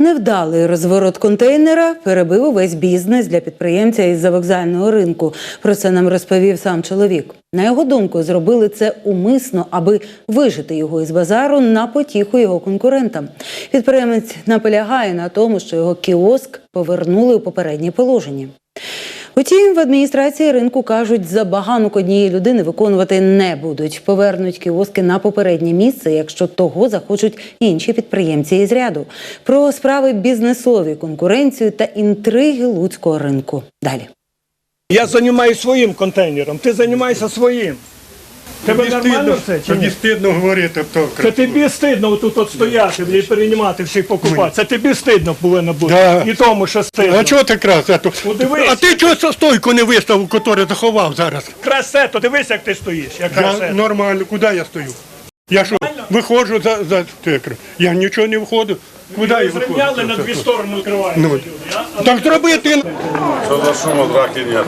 Невдалий розворот контейнера перебив увесь бізнес для підприємця із завокзального ринку. Про це нам розповів сам чоловік. На його думку, зробили це умисно, аби вижити його із базару на потіху його конкурентам. Підприємець наполягає на тому, що його кіоск повернули у попереднє положення. Утім, в адміністрації ринку кажуть, забаганок однієї людини виконувати не будуть. Повернуть кіоски на попереднє місце, якщо того захочуть інші підприємці із ряду. Про справи бізнесові, конкуренцію та інтриги луцького ринку. Далі. Я займаюся своїм контейнером, ти займаєшся своїм. Тебе Тобі нормально стидно, все чи тобі ні? стидно говорити то Це тобі стидно тут от стояти і переймати всіх покупати. Це тобі стидно повинно бути. Да. І тому, що стидно. А чого ти крас? А ти чого цю стойку не виставив, яку заховав зараз? Красето, дивись, як ти стоїш. Як Я красето. нормально, куди я стою? Я що, виходжу за, за текр. Я нічого не виходжу. Куди я Зрівняли на виходжу? дві сторони відкривають. Ну, люди, а? Так зроби ти. Что за шума драки нет?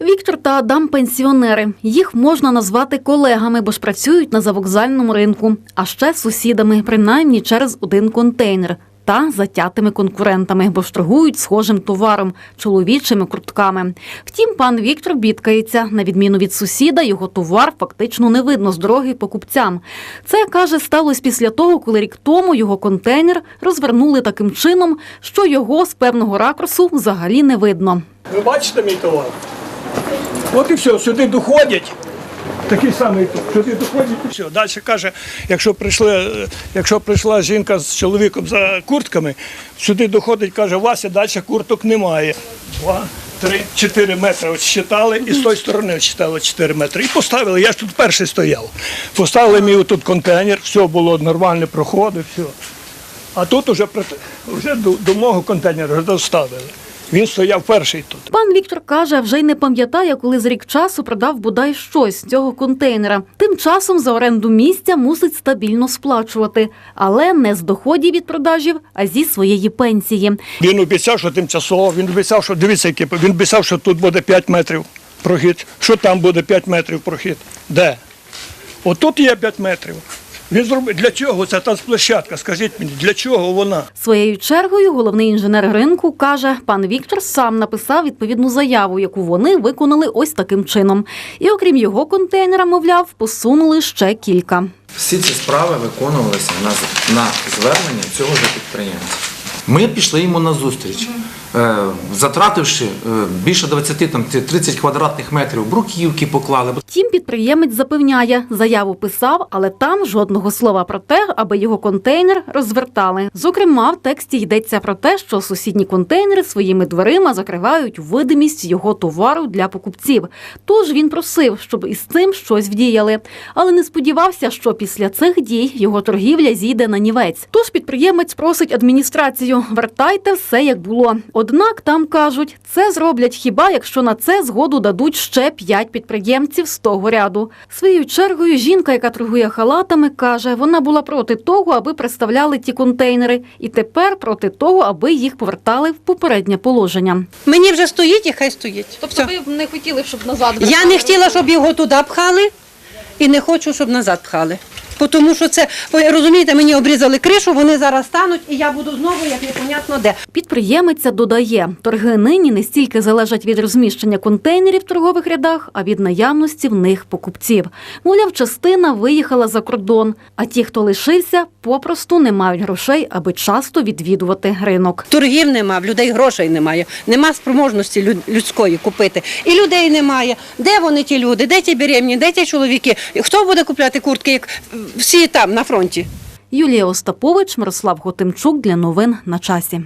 Віктор та Адам пенсіонери. Їх можна назвати колегами, бо ж працюють на завокзальному ринку, а ще сусідами, принаймні через один контейнер. Та затятими конкурентами, бо ж схожим товаром чоловічими куртками. Втім, пан Віктор бідкається. На відміну від сусіда, його товар фактично не видно з дороги покупцям. Це каже, сталося після того, коли рік тому його контейнер розвернули таким чином, що його з певного ракурсу взагалі не видно. Ви бачите мій товар? От і все, сюди доходять. Такий самий тут. Сюди доходять і все. Далі каже, якщо прийшли, якщо прийшла жінка з чоловіком за куртками, сюди доходить, каже, Вася, далі курток немає. Два, три, чотири метри от щитали, і з тої сторони щитали 4 метри. І поставили, я ж тут перший стояв. Поставили мій тут контейнер, все було нормально, проходив, все. А тут прит- вже до, до мого контейнера доставили. Він стояв перший тут. Пан Віктор каже, вже й не пам'ятає, коли з рік часу продав бодай щось з цього контейнера. Тим часом за оренду місця мусить стабільно сплачувати, але не з доходів від продажів, а зі своєї пенсії. Він обіцяв, що тимчасово, він обіцяв, що дивіться, який, він обіцяв, що тут буде 5 метрів прохід. Що там буде 5 метрів прохід? Де? Отут є 5 метрів. Він зробив. Для чого ця танцплощадка? Скажіть мені, для чого вона? Своєю чергою головний інженер ринку каже, пан Віктор сам написав відповідну заяву, яку вони виконали ось таким чином. І окрім його контейнера, мовляв, посунули ще кілька. Всі ці справи виконувалися на, на звернення цього ж підприємця. Ми пішли йому на зустріч, затративши е, більше 20, там, 30 квадратних метрів бруківки поклали. Втім, підприємець запевняє, заяву писав, але там жодного слова про те, аби його контейнер розвертали. Зокрема, в тексті йдеться про те, що сусідні контейнери своїми дверима закривають видимість його товару для покупців. Тож він просив, щоб із цим щось вдіяли, але не сподівався, що після цих дій його торгівля зійде на нівець. Тож підприємець просить адміністрацію: вертайте все як було. Однак там кажуть, це зроблять хіба якщо на це згоду дадуть ще п'ять підприємців з того ряду. Своєю чергою жінка, яка торгує халатами, каже, вона була проти того, аби представляли ті контейнери, і тепер проти того, аби їх повертали в попереднє положення. Мені вже стоїть і хай стоїть. Тобто Все. ви б не хотіли, щоб назад Я не хотіла, щоб його туди пхали, і не хочу, щоб назад пхали. Тому що це, ви розумієте, мені обрізали кришу, вони зараз стануть, і я буду знову, як непонятно де. Підприємиця додає, торги нині не стільки залежать від розміщення контейнерів в торгових рядах, а від наявності в них покупців. Мовляв, частина виїхала за кордон, а ті, хто лишився, попросту не мають грошей, аби часто відвідувати ринок. Торгів нема, в людей грошей немає, нема спроможності люд- людської купити. І людей немає. Де вони ті люди? Де ті беремні, де ті чоловіки? Хто буде купляти куртки, як всі там на фронті? Юлія Остапович, Мирослав Готимчук для новин на часі.